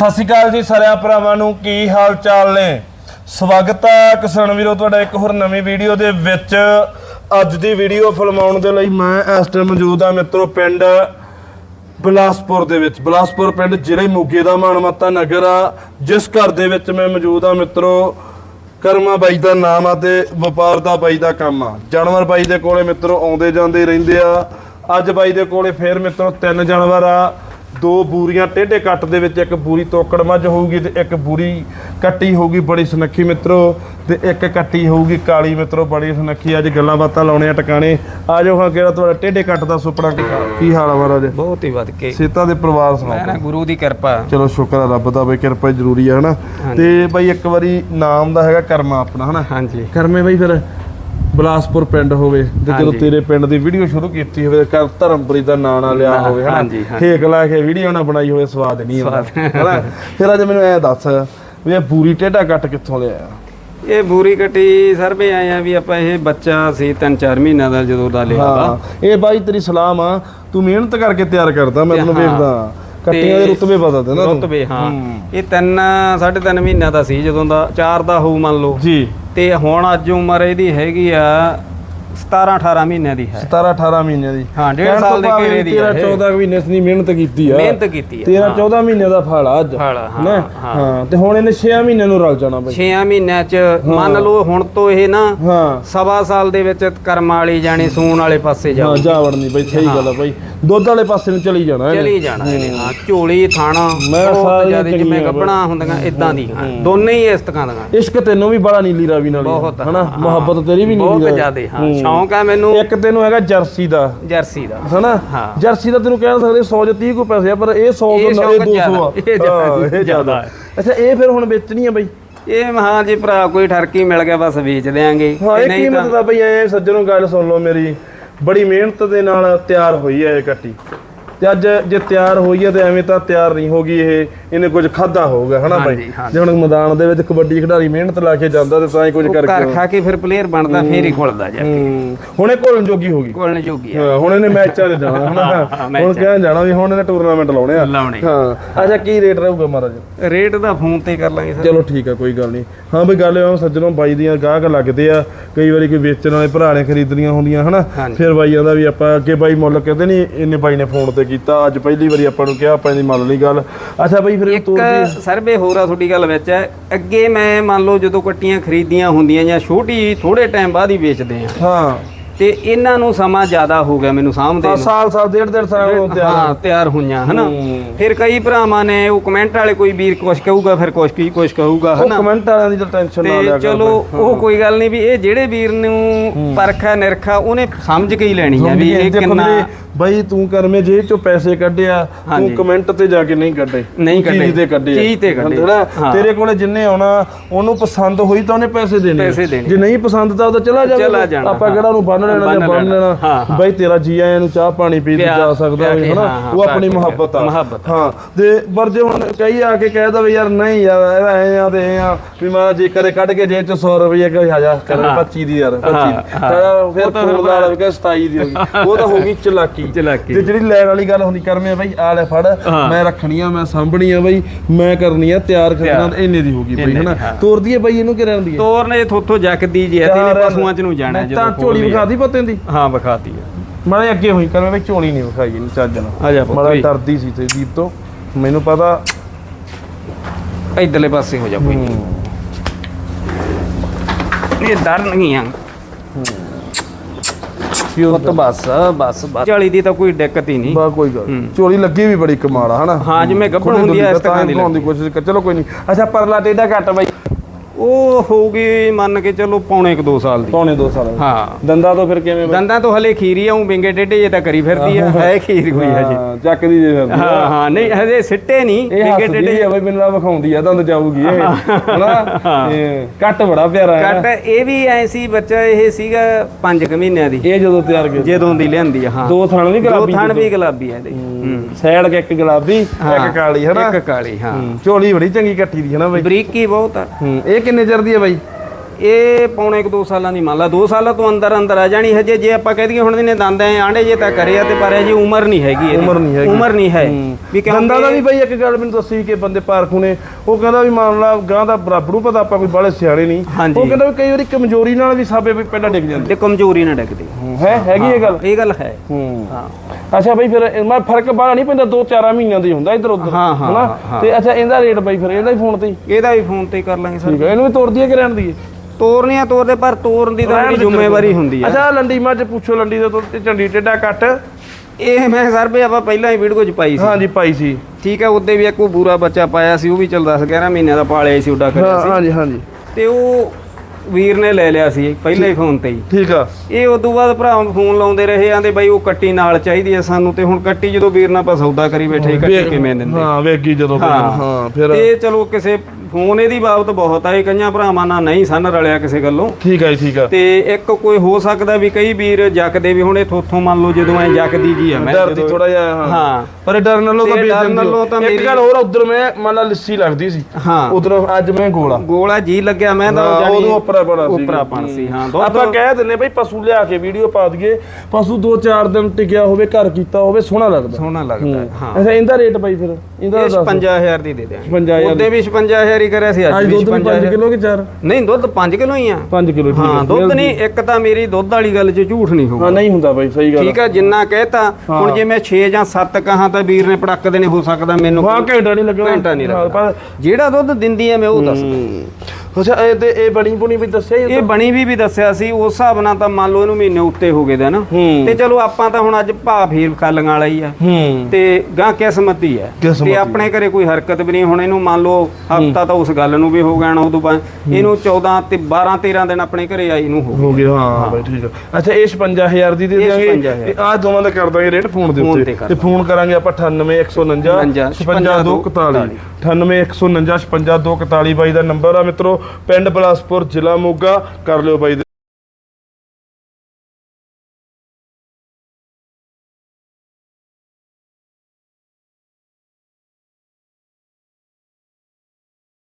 ਸਤਿ ਸ਼੍ਰੀ ਅਕਾਲ ਜੀ ਸਾਰਿਆਂ ਭਰਾਵਾਂ ਨੂੰ, ਕੀ ਹਾਲ ਚਾਲ ਨੇ? ਸਵਾਗਤ ਹੈ ਕਿਸਾਨ ਵੀਰੋ, ਤੁਹਾਡਾ ਇੱਕ ਹੋਰ ਨਵੀਂ ਵੀਡੀਓ ਦੇ ਵਿੱਚ। ਅੱਜ ਦੀ ਵੀਡੀਓ ਫਿਲਮਾਉਣ ਦੇ ਲਈ ਮੈਂ ਇਸ ਟਾਈਮ ਮੌਜੂਦ ਹਾਂ ਮਿੱਤਰੋ ਪਿੰਡ ਬਲਾਸਪੁਰ ਦੇ ਵਿੱਚ। ਬਲਾਸਪੁਰ ਪਿੰਡ ਜ਼ਿਲ੍ਹੇ ਮੋਗੇ ਦਾ ਮਾਨਮੱਤਾ ਨਗਰ ਆ। ਜਿਸ ਘਰ ਦੇ ਵਿੱਚ ਮੈਂ ਮੌਜੂਦ ਹਾਂ ਮਿੱਤਰੋ, ਕਰਮਾ ਬਾਈ ਦਾ ਨਾਮ ਆ ਤੇ ਵਪਾਰ ਦਾ ਬਾਈ ਦਾ ਕੰਮ ਆ। ਜਾਨਵਰ ਬਾਈ ਦੇ ਕੋਲੇ ਮਿੱਤਰੋ ਆਉਂਦੇ ਜਾਂਦੇ ਰਹਿੰਦੇ ਆ। ਅੱਜ ਬਾਈ ਦੇ ਕੋਲੇ ਫੇਰ ਮਿੱਤਰੋ ਤਿੰਨ ਜਾਨਵਰ ਆ। ਦੋ ਬੂਰੀਆਂ ਟੇਢੇ ਕੱਟ ਦੇ ਵਿੱਚ ਇੱਕ ਬੂਰੀ ਤੋਕੜ ਮੱਝ ਹੋਊਗੀ ਤੇ ਇੱਕ ਬੂਰੀ ਕੱਟੀ ਹੋਊਗੀ ਬੜੀ ਸੁਨੱਖੀ ਮਿੱਤਰੋ ਤੇ ਇੱਕ ਕੱਟੀ ਹੋਊਗੀ ਕਾਲੀ ਮਿੱਤਰੋ ਬੜੀ ਸੁਨੱਖੀ। ਅੱਜ ਗੱਲਾਂ ਬਾਤਾਂ ਲਾਉਣੇ ਆ ਟਿਕਾਣੇ। ਆ ਜਾਓ ਹਾਂ ਕਿਹੜਾ ਤੁਹਾਡਾ ਟੇਢੇ ਕੱਟ ਦਾ ਸੁਪਨਾ ਕੀ ਹਾਲ ਆ ਮਹਾਰਾਜ? ਬਹੁਤ ਹੀ ਵੱਧ ਕੇ। ਸੀਤਾ ਦੇ ਪਰਿਵਾਰ ਮੈਂ ਸੁਣਾਓ ਨਾ ਗੁਰੂ ਦੀ ਕਿਰਪਾ। ਚਲੋ ਸ਼ੁਕਰ ਆ ਰੱਬ ਦਾ ਬਈ ਕਿਰਪਾ ਜ਼ਰੂਰੀ ਆ ਹਨਾ? ਤੇ ਬਈ ਇੱਕ ਵਾਰੀ ਨਾਮ ਦਾ ਹੈਗਾ ਕਰਮਾ ਆਪਣਾ ਹਨਾ? ਹਾਂਜੀ। ਕਰਮੇ ਬਈ ਫਿਰ ਬਲਾਸਪੁਰ ਪਿੰਡ ਹੋਵੇ ਤੇ ਜਦੋਂ। ਤੇਰੇ ਪਿੰਡ ਦੀ ਵੀਡੀਓ ਸ਼ੁਰੂ ਕੀਤੀ ਹੋਵੇ ਕਰ ਧਰਮਪੁਰੀ ਦਾ ਨਾਂ ਨਾ ਲਿਆ ਹੋਵੇ ਹਨਾ। ਹੇਕ ਲਾ ਕੇ ਵੀਡੀਓ ਨਾ ਬਣਾਈ ਹੋਵੇ ਸਵਾਦ ਨਹੀਂ ਆਉਂਦਾ। ਹਨਾ ਫਿਰ ਅੱਜ ਮੈਨੂੰ ਐ ਦੱਸ ਵੀ ਇਹ ਬੂਰੀ ਟੇਢਾ ਕੱਟ ਕਿੱਥੋਂ ਲਿਆ ਇਹ ਬੂਰੀ ਕਟੀ ਸਰ ਵੀ ਆਏ ਆ ਵੀ ਆਪਾਂ ਇਹ ਬੱਚਾ ਸੀ 3-4 ਮਹੀਨਿਆਂ ਦਾ ਜਦੋਂ ਦਾ ਲਿਆ ਹਾਂ ਇਹ ਬਾਈ ਤੇਰੀ ਸਲਾਮ ਆ ਤੂੰ ਮਿਹਨਤ ਕਰਕੇ ਤਿਆਰ ਕਰਦਾ ਮੈਂ ਤੈਨੂੰ। ਵੇਖਦਾ ਕੱਟੀਆਂ ਦੇ ਰੁਤਬੇ ਪਤਾ ਤੇ ਨਾ। ਰੁਤਬੇ ਹਾਂ। ਇਹ 3 3.5 ਮਹੀਨਿਆਂ ਦਾ ਸੀ ਜਦੋਂ ਦਾ 4 ਦਾ ਹੋਊ ਮੰਨ ਲਓ ਜੀ ਤੇ ਹੁਣ ਅੱਜ ਉਮਰ ਇਹਦੀ ਹੈਗੀ ਆ 17 18 ਮਹੀਨਿਆਂ ਦੀ ਹੈ। 17 18 ਮਹੀਨਿਆਂ ਦੀ। ਹਾਂ, ਡੇਢ ਕਹਿਣ ਤੋਂ ਸਾਲ ਦੇ ਭਾਵੇਂ ਘੇਰੇ ਦੀ ਆ 13 ਇਹ। 14 ਮਹੀਨੇ ਦੀ ਮਿਹਨਤ ਕੀਤੀ ਆ। ਮਿਹਨਤ ਕੀਤੀ ਆ 13 14 ਮਹੀਨੇ ਦਾ ਫਲ ਆ ਅੱਜ ਫਲ, ਹਾਂ? ਹਾਂ। ਹਾਂ ਤੇ ਹੁਣ ਇਹਨੇ 6 ਮਹੀਨਿਆਂ ਨੂੰ ਰਲ ਜਾਣਾ ਬਈ। 6 ਮਹੀਨਿਆਂ ਚ ਮੰਨ ਲਓ ਹੁਣ ਤੋਂ ਇਹ ਨਾ ਹਾਂ। ਸਵਾ ਸਾਲ ਦੇ ਵਿੱਚ ਕਰਮ ਵਾਲੀ ਜਾਣੀ ਸੂਣ ਵਾਲੇ ਪਾਸੇ ਹਾਂ ਜਾਊ ਜਾ ਵੜਨੀ ਬਈ ਸਹੀ ਗੱਲ ਆ ਬਈ। ਦੁੱਧ ਵਾਲੇ ਪਾਸੇ ਨੂੰ ਚਲੀ ਜਾਣਾ ਇਹਨੇ। ਚਲੀ ਜਾਣਾ ਇਹਨੇ ਹਾਂ। ਝੋਲੀ ਥਾਣਾ ਮੈਂ ਬਹੁਤ ਸਾਰੀਆਂ ਜ਼ਿਆਦਾ ਜਿਵੇਂ ਚੰਗੀਆਂ ਗੱਬਣਾ ਹੁੰਦੀਆਂ ਇਦਾਂ ਦੀਆਂ ਦੋਨੇ ਹੀ ਇਸ ਤਰ੍ਹਾਂ ਦੀਆਂ। ਇਸ਼ਕ ਤੈਨੂੰ ਵੀ ਬੜਾ ਨੀਲੀ ਰਾਵੀ ਨਾਲ ਹੀ ਆ, ਬਹੁਤ ਹਨਾ? ਹਾਂ, ਮੁਹੱਬਤ ਤੇਰੀ ਵੀ ਨੀਲੀ ਬਹੁਤ ਰਾਵੀ। ਜ਼ਿਆਦਾ ਹਾਂ ਹੂੰ। ਸ਼ੌਂਕ ਹੈ ਮੈਨੂੰ। ਇੱਕ ਤੈਨੂੰ ਹੈਗਾ ਜਰਸੀ ਦਾ। ਜਰਸੀ ਦਾ। ਹਨਾ? ਹਾਂ। ਜਰਸੀ ਦਾ ਤੈਨੂੰ ਕਹਿ ਸਕਦੇ 100 ਚ 30 ਕੋ ਪੈਸੇ ਆ ਪਰ ਇਹ 100 ਇਹ ਦਾ ਇਹ ਸ਼ੌਂਕ 200 ਆ। ਜ਼ਿਆਦਾ, ਇਹ ਜ਼ਿਆਦਾ, ਹਾਂ, ਇਹ ਜ਼ਿਆਦਾ ਜ਼ਿਆਦਾ। ਹੈ। ਅੱਛਾ ਇਹ ਫਿਰ ਹੁਣ ਵੇਚਣੀ ਆ ਬਈ? ਇਹ ਹਾਂ ਜੀ ਭਰਾ ਕੋਈ ਠਰਕੀ ਮਿਲ ਗਿਆ ਬਸ ਵੇਚ ਦੇਾਂਗੇ ਹਾਂ ਇਹ ਕੀਮਤ ਦਾ ਬਈ ਐ ਸੱਜਣੋਂ ਗੱਲ ਸੁਣ ਲਓ ਮੇਰੀ। ਬੜੀ ਮਿਹਨਤ ਦੇ ਨਾਲ ਤਿਆਰ ਹੋਈ ਹੈ ਇਹ ਕੱਟੀ ਤੇ ਅੱਜ ਜੇ ਤਿਆਰ ਹੋਈ ਹੈ ਤੇ ਐਵੇਂ ਤਾਂ ਤਿਆਰ ਨਹੀਂ ਹੋਗੀ ਇਹ ਇਹਨੇ ਕੁਝ ਖਾਦਾ ਹੋਊਗਾ ਹਨਾ ਬਈ। ਜੇ ਹੁਣ ਮੈਦਾਨ ਦੇ ਵਿੱਚ ਕਬੱਡੀ ਖਿਡਾਰੀ ਮਿਹਨਤ ਲਾ ਕੇ ਜਾਂਦਾ ਤੇ ਤਾਂ ਹੀ ਕੁਝ ਘਰ ਕਰਕੇ ਖਾ ਕੇ ਫਿਰ ਪਲੇਅਰ ਬਣਦਾ ਫੇਰ ਹੀ ਖੁੱਲਦਾ ਜਾ ਹੂੰ। ਹੁਣ ਇਹ ਘੋਲਣ ਜੋਗੀ ਹੋਗੀ ਕੋਲਣ ਜੋਗੀ ਆ। ਹਾਂ ਹੁਣ ਇਹਨੇ ਮੈਚਾਂ 'ਚ ਜਾਣਾ ਹਨਾ? ਹਾਂ, ਹੁਣ। ਕਿਹਾ ਜਾਣਾ ਵੀ ਹੁਣ ਇਹਨੇ ਟੂਰਨਾਮੈਂਟ ਲਾਉਣੇ ਆ। ਹਾਂ ਅੱਛਾ ਕੀ ਰੇਟ ਰਹੂਗਾ ਮਹਾਰਾਜ? ਰੇਟ ਦਾ ਫੋਨ ਤੇ ਕਰ ਲਾਂਗੇ ਸਰ। ਚਲੋ ਠੀਕ ਆ ਕੋਈ ਗੱਲ ਨਹੀਂ। ਹਾਂ ਬਈ ਗੱਲ ਇਹ ਸੱਜਣੋਂ ਬਾਈ ਦੀਆਂ ਗਾਹਕ ਲੱਗਦੇ ਆ। ਕਈ ਵਾਰੀ ਕੋਈ ਵੇਚਣ ਵਾਲੇ ਭਰਾ ਨੇ ਖਰੀਦਣੀਆਂ ਹੁੰਦੀਆਂ ਹਨਾ। ਫਿਰ ਬਾਈ ਆਂਦਾ ਵੀ ਆਪਾਂ ਅੱਗੇ ਬਾਈ ਮੁੱਲ ਕਹਿੰਦੇ ਨਹੀਂ ਇਹਨੇ ਬਾਈ ਨੇ ਫੋਨ ਤੇ ਕੀਤਾ ਅੱਜ ਪਹਿਲੀ ਵਾਰੀ ਆਪਾਂ ਨੂੰ ਕਿਹਾ ਆਪਾਂ ਇਹਦੀ ਮੰਨ ਲਈ ਗੱਲ। ਅੱਛਾ ਬਾਈ ਫਿਰ ਇੱਕ ਦੀ ਸਰਵੇ ਹੋਰ ਆ ਤੁਹਾਡੀ ਗੱਲ ਵਿੱਚ ਹੈ। ਅੱਗੇ ਮੈਂ ਮੰਨ ਲਓ ਜਦੋਂ ਕੱਟੀਆਂ ਖਰੀਦੀਆਂ ਹੁੰਦੀਆਂ ਜਾਂ ਛੋਟੀ ਥੋੜੇ ਟਾਈਮ ਬਾਅਦ ਹੀ ਵੇਚਦੇ ਆ ਹਾਂ। ਤੇ ਇਹਨਾਂ ਨੂੰ ਸਮਾਂ ਜ਼ਿਆਦਾ ਹੋ ਗਿਆ ਮੈਨੂੰ ਸਾਹਮਣੇ ਤਾਂ ਸਾਲ ਸਾਲ ਡੇਢ ਡੇਢ ਸਾਲ ਨੂੰ ਤਿਆਰ ਹਾਂ ਤਿਆਰ ਹੋਈਆਂ ਹਨਾ ਹੂੰ। ਫਿਰ ਕਈ ਭਰਾਵਾਂ ਨੇ ਉਹ ਕਮੈਂਟ ਵਾਲੇ ਕੋਈ ਵੀਰ ਕੁਛ ਕਹੂਗਾ ਫਿਰ ਕੁਛ ਕੀ ਕੁਛ ਕਹੂਗਾ ਉਹ ਹਨਾ ਕਮੈਂਟ ਵਾਲਿਆਂ ਦੀ ਤਾਂ ਟੈਨਸ਼ਨ ਨਾ ਲਿਆ ਚਲੋ ਉਹ ਕੋਈ ਗੱਲ ਨਹੀਂ ਵੀ ਇਹ ਜਿਹੜੇ ਵੀਰ ਨੂੰ ਪਰਖਾ ਨਿਰਖਾ ਉਹਨੇ ਸਮਝ ਕੇ ਹੀ ਲੈਣੀ ਆ ਵੀ ਇਹ ਕਿੰਨਾ ਬਾਈ ਤੂੰ ਕਰਮੇ ਜੇਬ ਚੋਂ ਪੈਸੇ ਕੱਢਿਆ ਤੂੰ। ਕਮੈਂਟ ਤੇ ਜਾ ਕੇ ਨਹੀਂ ਕੱਢੇ ਨਹੀਂ ਤੂੰ ਚੀਜ਼ ਕੱਢੇ। ਤੇ ਕੱਢੇ। ਚੀਜ਼ ਤੇ ਕੱਢੇ। ਹੈਨਾ? ਹਾਂ। ਤੇਰੇ ਕੋਲੇ ਜਿੰਨੇ ਆਉਣਾ ਉਹਨੂੰ ਪਸੰਦ ਹੋਈ ਤਾਂ ਉਹਨੇ ਪੈਸੇ ਦੇਣੇ। ਜੇ ਨਹੀਂ ਪਸੰਦ ਤਾਂ ਉਹ ਤਾਂ ਚਲਾ ਜਾਣਾ, ਆਪਾਂ ਹਾਂ। ਕਿਹੜਾ ਨੂੰ ਬੰਨ ਲੈਣਾ ਜਾਂ ਬੰਨ ਲੈਣਾ। ਹਾਂ, ਹਾਂ। ਬਾਈ ਤੇਰਾ ਜੀ ਆਇਆਂ ਨੂੰ ਚਾਹ ਪਾਣੀ ਪੀ ਜਾ ਸਕਦਾ ਕੇ, ਹਨਾ? ਹਾਂ, ਹਾਂ, ਉਹ ਆਪਣੀ ਮੁਹੱਬਤ ਆ। ਹਾਂ ਤੇ ਪਰ ਜੇ ਹੁਣ ਕਈ ਆ ਕੇ ਕਹਿ ਦਵੇ ਯਾਰ ਨਹੀਂ ਯਾਰ ਇਹਦਾ ਐ ਆ ਤੇ ਆ ਵੀ ਮੈਂ ਜੇ ਕਰੇ ਕੱਢ ਕੇ ਜੇਬ ਚ 100 ਰੁਪਏ ਕਹੇ ਹਜਾ ਕਰ 25 ਦੀ ਯਾਰ 25 ਦੀ। ਹਾਂ, ਤਾਂ ਫਿਰ ਫੋਨ ਦਾ ਵੀ ਕਹੇ 27 ਦੀ ਹੋ ਗਈ। ਉਹ ਤਾਂ ਹੋ ਗਈ ਚਲਾਕੀ। ਚਲਾਕੀ। ਤੇ ਜਿਹੜੀ ਲੈਣ ਵਾਲੀ ਗੱਲ ਹੁੰਦੀ ਕਰਮੇ ਬਈ ਆ ਲੈ ਫੜ ਹਾਂ। ਮੈਂ ਰੱਖਣੀ ਆ ਮੈਂ ਸਾਂਭਣੀ ਆ ਬਈ ਮੈਂ ਕਰਨੀ ਆ ਤਿਆਰ ਕਰਨਾ। ਇੰਨੇ ਦੀ ਹੋਗੀ ਬਈ ਇੰਨੇ ਦੀ, ਹਨਾ? ਹਾਂ। ਤੋਰਦੀ ਹੈ ਬਈ ਇਹਨੂੰ ਕਿ ਰਹਿਣ ਦੀ ਤੋਰ ਨੇ ਥੋਥੋਂ ਜੱਕਦੀ ਜੀ ਹੈ ਤੇ ਪਸ਼ੂਆਂ ਚ ਨੂੰ ਜਾਣਾ ਮੈਂ ਤਾਂ ਝੋਲੀ ਵਿਖਾਦੀ ਪਤਿਆਂ ਦੀ? ਹਾਂ ਵਿਖਾਤੀ ਹੈ ਮਾੜੇ ਅੱਗੇ ਹੋਈ ਕਰਮੇ ਬਈ ਝੋਲੀ ਨਹੀਂ ਵਿਖਾਈ ਇਹਨੂੰ ਚੱਜ ਨਾਲ। ਆ ਜਾ ਪੁੱਤ ਮਾੜਾ ਵੀ। ਡਰਦੀ ਸੀ ਤੇ ਦੀਪ ਤੋਂ। ਮੈਨੂੰ ਪਤਾ ਇਧਰਲੇ ਪਾਸੇ ਹੋ ਜਾ ਕੋਈ। ਇਹ ਡਰ ਨਹੀਂ ਆ। ਕੀ ਪੁੱਤ ਬਸ ਬਸ ਬਸ। ਝਾਲੀ ਦੀ ਤਾਂ ਕੋਈ ਦਿੱਕਤ ਹੀ ਨਹੀਂ। ਬਾ ਕੋਈ ਗੱਲ ਨੀ। ਝੋਲੀ ਲੱਗੀ ਵੀ ਬੜੀ ਕਮਾਲ ਆ ਹਨਾ? ਹਾਂ, ਜਿਵੇਂ ਗੱਭਣ ਹੁੰਦੀ ਆ, ਇਸ ਤਰ੍ਹਾਂ ਦੀ ਕੋਸ਼ਿਸ਼ ਕਰ। ਚਲੋ ਕੋਈ ਨਹੀਂ। ਅੱਛਾ ਪਰਲਾ ਟੇਡਾ ਘੱਟ ਬਾਈ। ਉਹ ਹੋਊਗੀ ਮੰਨ ਕੇ ਚਲੋ ਪੌਣੇ ਕੁ 2 ਸਾਲ ਦੀ। ਪੌਣੇ 2 ਸਾਲ। ਹਾਂ। ਦੰਦਾਂ ਤੋਂ ਫਿਰ ਕਿਵੇਂ ਬਾਈ? ਦੰਦਾਂ ਤੋਂ ਹਲੇ ਖੀਰੀ ਆ ਉਹ ਬਿੰਗੇ ਟੇਢੇ ਜੇ ਤਾਂ ਕਰੀ ਫਿਰਦੀ ਆ। ਹੈ। ਖੀਰ ਕੋਈ ਹਜੇ। ਹਾਂ, ਚੱਕਦੀ ਜੇ ਫਿਰ ਹਾਂ ਹਾਂ ਨਹੀਂ ਹਜੇ ਸਿੱਟੇ ਨਹੀਂ ਇਹ ਬਿੰਗੇ ਹੱਸਦੀ ਟੇਢੇ ਆ ਬਈ ਮੈਨੂੰ ਲੱਗਦਾ ਵਿਖਾਉਂਦੀ ਆ ਦੰਦ ਜਾਊਗੀ ਇਹ। ਹਨਾ? ਇਹ ਕੱਟ ਬੜਾ ਪਿਆਰਾ ਹੈ। ਕੱਟ ਇਹ ਵੀ ਐ ਸੀ ਬੱਚਾ ਇਹ ਸੀਗਾ 5 ਕੁ ਮਹੀਨਿਆਂ ਦੀ। ਇਹ ਜਦੋਂ ਤਿਆਰ ਕੀਤਾ ਜਦੋਂ ਦੀ ਲਿਆਂਦੀ ਆ ਹਾਂ। ਦੋ ਥਣ ਵੀ ਦੋ ਗੁਲਾਬੀ ਥਣ ਵੀ ਗੁਲਾਬੀ ਆ ਇਹਦੇ। ਸਾਈਡ ਕੇ ਇੱਕ ਗੁਲਾਬੀ ਇੱਕ ਕਾਲੀ ਹਨਾ? ਇੱਕ ਕਾਲੀ ਹਾਂ। ਹੂੰ, ਝੋਲੀ ਬੜੀ ਚੰਗੀ ਕੱਟੀ ਦੀ ਹਨਾ ਬਈ? ਬਰੀਕੀ ਬਹੁਤ ਆ। ਹੂੰ। ਇਹ ਕਿੰਨੇ ਚਿਰ ਦੀ ਹੈ ਬਾਈ? ਇਹ ਪੌਣੇ 2 ਸਾਲਾਂ ਦੀ ਮੰਨ ਲਾ 2 ਸਾਲਾਂ ਤੋਂ ਅੰਦਰ ਅੰਦਰ ਆ ਜਾਣੀ ਹਜੇ ਜੇ ਆਪਾਂ ਕਹਿ ਦਈਏ ਹੁਣ ਇਹਨੇ ਦੰਦ ਐ ਆਂਡੇ ਜੇ ਤਾਂ ਕਰੇ ਆ ਤੇ ਪਰ ਅਜੇ ਉਮਰ ਨਹੀਂ ਹੈਗੀ। ਉਮਰ ਨਹੀਂ ਹੈਗੀ। ਉਮਰ ਨਹੀਂ ਹੈ। ਵੀ ਦੰਦਾਂ ਦਾ ਵੀ ਬਈ ਇੱਕ ਗੱਲ ਮੈਨੂੰ ਦੱਸੀ ਕਿ ਬੰਦੇ ਪਾਰਖੂ ਨੇ ਉਹ ਕਹਿੰਦਾ ਵੀ ਮੰਨ ਲਾ ਗਾਂ ਦਾ ਬਰਾਬਰ ਨੂੰ ਪਤਾ ਆਪਾਂ ਕੋਈ ਬਾਲੇ ਸਿਆਣੇ ਨਹੀਂ। ਉਹ ਕਹਿੰਦਾ ਵੀ ਕਈ ਵਾਰੀ ਕਮਜ਼ੋਰੀ ਨਾਲ ਵੀ ਸਾਬੇ ਵੀ ਪਹਿਲਾਂ ਡਿੱਗ ਜਾਂਦੇ। ਤੇ ਕਮਜ਼ੋਰੀ ਨਾ ਡਿੱਗਦੀ। ਹੈ ਹੈਗੀ ਇਹ ਗੱਲ? ਇਹ ਗੱਲ ਹੈ। ਹੂੰ। ਅੱਛਾ ਬਈ ਫਿਰ ਮੈਂ ਫ਼ਰਕ ਬਾਹਲਾ ਨਹੀਂ ਪੈਂਦਾ 2-4 ਮਹੀਨਿਆਂ ਦਾ ਹੁੰਦਾ ਇੱਧਰ ਉੱਧਰ ਹਾਂ, ਹਾਂ, ਹਨਾ? ਤੇ ਅੱਛਾ ਇਹਦਾ ਰੇਟ ਬਈ ਫਿਰ ਇਹਦਾ ਹੀ ਫੋਨ ਤੇ ਇਹਦਾ ਵੀ ਫੋਨ ਤੇ ਕਰ ਲਾਂਗੇ ਸਰ। ਠੀਕ ਹੈ ਇਹਨੂੰ ਵੀ ਤੋਰਦੀ ਹੈ ਕਿ ਰਹਿਣ ਦੀ ਤੋਰਨੀਆਂ ਤੋਰਦੇ ਪਰ ਤੋਰਨ ਦੀ ਤਾਂ ਜ਼ਿੰਮੇਵਾਰੀ ਹੁੰਦੀ ਆ। ਅੱਛਾ ਲੰਡੀ ਮੱਝ ਪੁੱਛੋ ਲੰਡੀ ਦੇ ਤੋਂ ਤੇ ਚੰਡੀ ਟੇਡਾ ਕੱਟ ਇਹ ਮੈਂ ਸਰ ਵੀ ਆਪਾਂ ਪਹਿਲਾਂ ਹੀ ਵੀਡੀਓ 'ਚ ਪਾਈ ਸੀ। ਹਾਂਜੀ ਪਾਈ ਸੀ। ਠੀਕ ਹੈ ਉੱਤੇ ਵੀ ਇੱਕ ਉਹ ਬੂਰਾ ਬੱਚਾ ਪਾਇਆ ਸੀ ਉਹ ਵੀ ਚੱਲ 10 11 ਮਹੀਨਿਆਂ ਦਾ ਪਾਲਿਆ ਸੀ ਉੱਡਾ ਕਰਿਆ ਸੀ। ਹਾਂਜੀ ਹਾਂਜੀ। ਤੇ ਉਹ ਵੀਰ ਨੇ ਲੈ ਲਿਆ ਸੀ ਪਹਿਲੇ ਹੀ ਫੋਨ ਤੇ ਹੀ। ਠੀਕ ਆ। ਇਹ ਉਦੋਂ ਬਾਅਦ ਭਰਾ ਫੋਨ ਲਾਉਂਦੇ ਰਹੇ ਆਂਦੇ ਬਾਈ ਉਹ ਕੱਟੀ ਨਾਲ ਚਾਹੀਦੀ ਹੈ ਸਾਨੂੰ ਤੇ ਹੁਣ ਕੱਟੀ ਜਦੋਂ ਵੀਰ ਨਾਲ ਆਪਾਂ ਸੌਦਾ ਕਰੀ ਬੈਠੇ ਕੱਟੀ ਕਿਵੇਂ ਦਿੰਦੇ। ਹਾਂ ਵੇਗੀ ਜਦੋਂ ਹਾਂ। ਫਿਰ ਤੇ ਚਲੋ ਕਿਸੇ ਫੋਨ ਇਹਦੀ ਬਾਬਤ ਬਹੁਤ ਆ ਇਹ ਕਈਆਂ ਭਰਾਵਾਂ ਨਾਲ ਨਹੀਂ ਸੰਨ ਰਲਿਆ ਕਿਸੇ ਗੱਲੋਂ। ਠੀਕ ਜੀ ਠੀਕ ਆ। ਤੇ ਇੱਕ ਕੋਈ ਹੋ ਸਕਦਾ ਵੀ ਕਈ ਵੀਰ ਜੱਕਦੇ ਵੀ ਹੁਣ ਇਹ ਥੋਥੋਂ ਮੰਨ ਲਓ ਜਦੋਂ ਐ ਜੱਕਦੀ ਜੀ ਆ ਮੈਂ ਡਰਦੀ ਜਦੋਂ- ਥੋੜਾ ਜਿਹਾ ਹਾਂ। ਹਾਂ। ਪਰ ਇਹ ਡਰਨ ਨਾਲੋਂ ਤਾਂ ਤੇ ਬੇਚ ਡਰਨ ਦਿੰਦੀ ਨਾਲੋਂ ਤਾਂ ਇੱਕ ਮੇਰੀ- ਗੱਲ ਹੋਰ ਉਧਰ ਮੈਂ ਮੰਨ ਲਾ ਲਿੱਸੀ ਲੱਗਦੀ ਸੀ। ਹਾਂ। ਉਧਰ ਅੱਜ ਮੈਂ ਗੋਲਾ। ਗੋਲਾ ਜੀ ਲੱਗਿਆ ਮੈਂ ਤਾਂ ਹਾਂ, ਉਦੋਂ ਉੱਪਰਾ ਬੜਾ ਸੀ। ਉਪਰਾ ਪਣ ਸੀ ਹਾਂ ਦੁੱਧ ਆਪਾਂ ਕਹਿ ਦਿੰਨੇ ਬਈ ਪਸ਼ੂ ਲਿਆ ਕੇ ਵੀਡੀਓ ਪਾ ਦਈਏ। ਪਸ਼ੂ 2-4 ਦਿਨ ਟਿਕਿਆ ਹੋਵੇ ਘਰ ਕੀਤਾ ਹੋਵੇ ਸੋਹਣਾ ਲੱਗਦਾ। ਸੋਹਣਾ ਲੱਗਦਾ ਹੈ, ਹਾਂ। ਅੱਛਾ ਇਹਦਾ ਰੇਟ ਬਈ ਫਿਰ? ਇਹਦਾ ਇਹ ਦੱਸ 55000 ਦੀ ਦੇ ਦਿਆਂਗੇ। 55000 ਉਹਦੇ ਵੀ 55000 ਹੀ ਕਰਿਆ ਸੀ ਅੱਜ ਦੁੱਧ 5 55000 ਕਿਲੋ ਕਿ 4 ਨਹੀਂ ਦੁੱਧ 5 ਕਿਲੋ ਹੀ ਆ। 5 ਕਿਲੋ ਠੀਕ ਹਾਂ ਦੁੱਧ ਨਹੀਂ ਇੱਕ ਤਾਂ ਮੇਰੀ ਦੁੱਧ ਵਾਲੀ ਗੱਲ 'ਚ ਝੂਠ ਨਹੀਂ ਹੋਊਗਾ। ਹਾਂ ਨਹੀਂ ਹੁੰਦਾ ਬਈ ਸਹੀ ਗੱਲ ਠੀਕ ਆ ਜਿੰਨਾ ਕਹਿਤਾ ਹੁਣ ਜੇ ਮੈਂ 6 ਜਾਂ 7 ਕਹਾਂ ਤਾਂ ਵੀਰ ਨੇ ਪੜਕਦੇ ਨੇ ਹੋ ਸਕਦਾ ਮੈਨੂੰ ਹਾਂ ਘੰਟਾ ਨਹੀਂ ਲੱਗਣਾ। ਘੰਟਾ ਨਹੀਂ ਲੱਗਦਾ ਜਿਹੜਾ ਦੁੱਧ ਦਿੰਦੀ ਐ ਮੈਂ ਉਹ ਦੱਸ ਅੱਛਾ ਇਹ ਤੇ ਇਹ ਬਣੀ ਬੁਣੀ ਵੀ ਦੱਸਿਆ ਹੀ ਇਹ ਬਣੀ ਵੀ ਵੀ ਦੱਸਿਆ ਸੀ ਉਸ ਹਿਸਾਬ ਨਾਲ ਤਾਂ ਮੰਨ ਲਓ ਇਹਨੂੰ ਮਹੀਨੇ ਉੱਤੇ ਹੋ ਗਏ ਦਾ ਨਾ ਤੇ ਚਲੋ ਆਪਾਂ ਤਾਂ ਹੁਣ ਅੱਜ ਭਾ ਫੇਰ ਖਾਲੀਆਂ ਵਾਲਾ ਹੀ ਆ। ਤੇ ਗਾਂ ਕਿਸਮਤ ਹੀ ਤੇ ਆਪਣੇ ਘਰੇ ਕੋਈ ਹਰਕਤ ਵੀ ਨਹੀਂ ਹੁਣ ਇਹਨੂੰ ਮੰਨ ਲਓ ਹਫਤਾ ਤਾਂ ਉਸ ਗੱਲ ਨੂੰ ਵੀ ਹੋ ਗਿਆ ਨਾ ਉਦੋਂ ਬਾਅਦ ਇਹਨੂੰ 14 ਤੇ 12 13 ਦਿਨ ਆਪਣੇ ਘਰੇ ਆਈ ਨੂੰ ਹੋ ਗਏ ਹੋ ਗਿਆ। ਹਾਂ ਬਈ ਠੀਕ ਆ। ਅੱਛਾ ਇਹ 55000 ਦੀ ਦੇ ਦਿਆਂਗੇ। 56,000 ਤੇ ਆਹ ਦੋਵਾਂ ਦਾ ਕਰ ਦਾਂਗੇ ਰੇਟ ਫੋਨ ਦੇ ਉੱਤੇ। ਤੇ ਫੋਨ ਕਰਾਂਗੇ ਆਪਾਂ 98 149 55241 98 149 55241 ਬਾਈ ਦਾ ਨੰਬਰ ਆ ਮਿੱਤਰੋ। ਪਿੰਡ ਬਲਾਸਪੁਰ ਜ਼ਿਲ੍ਹਾ ਮੋਗਾ ਕਰ ਲਿਓ ਬਾਈ